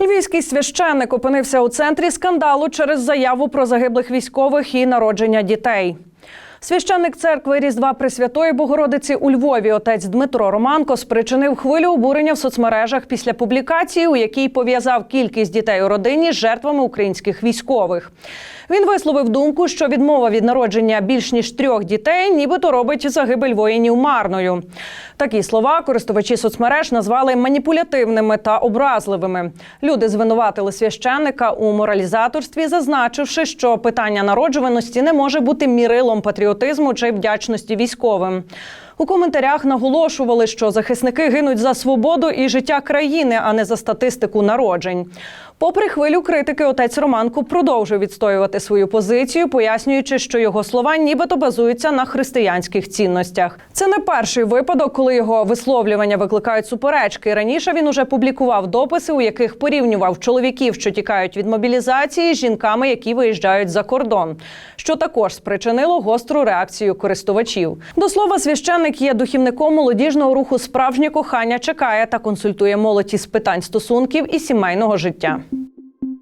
Львівський священник опинився у центрі скандалу через заяву про загиблих військових і народження дітей. Священник церкви Різдва Пресвятої Богородиці у Львові, отець Дмитро Романко, спричинив хвилю обурення в соцмережах після публікації, у якій пов'язав кількість дітей у родині з жертвами українських військових. Він висловив думку, що відмова від народження більш ніж трьох дітей, нібито робить загибель воїнів марною. Такі слова користувачі соцмереж назвали маніпулятивними та образливими. Люди звинуватили священника у моралізаторстві, зазначивши, що питання народжуваності не може бути мірилом патріотизму чи вдячності військовим. У коментарях наголошували, що захисники гинуть за свободу і життя країни, а не за статистику народжень. Попри хвилю критики, отець Романко продовжує відстоювати свою позицію, пояснюючи, що його слова нібито базуються на християнських цінностях. Це не перший випадок, коли його висловлювання викликають суперечки. Раніше він уже публікував дописи, у яких порівнював чоловіків, що тікають від мобілізації, з жінками, які виїжджають за кордон, що також спричинило гостру реакцію користувачів. До слова, священник є духівником молодіжного руху Справжнє кохання чекає та консультує молодь із питань стосунків і сімейного життя.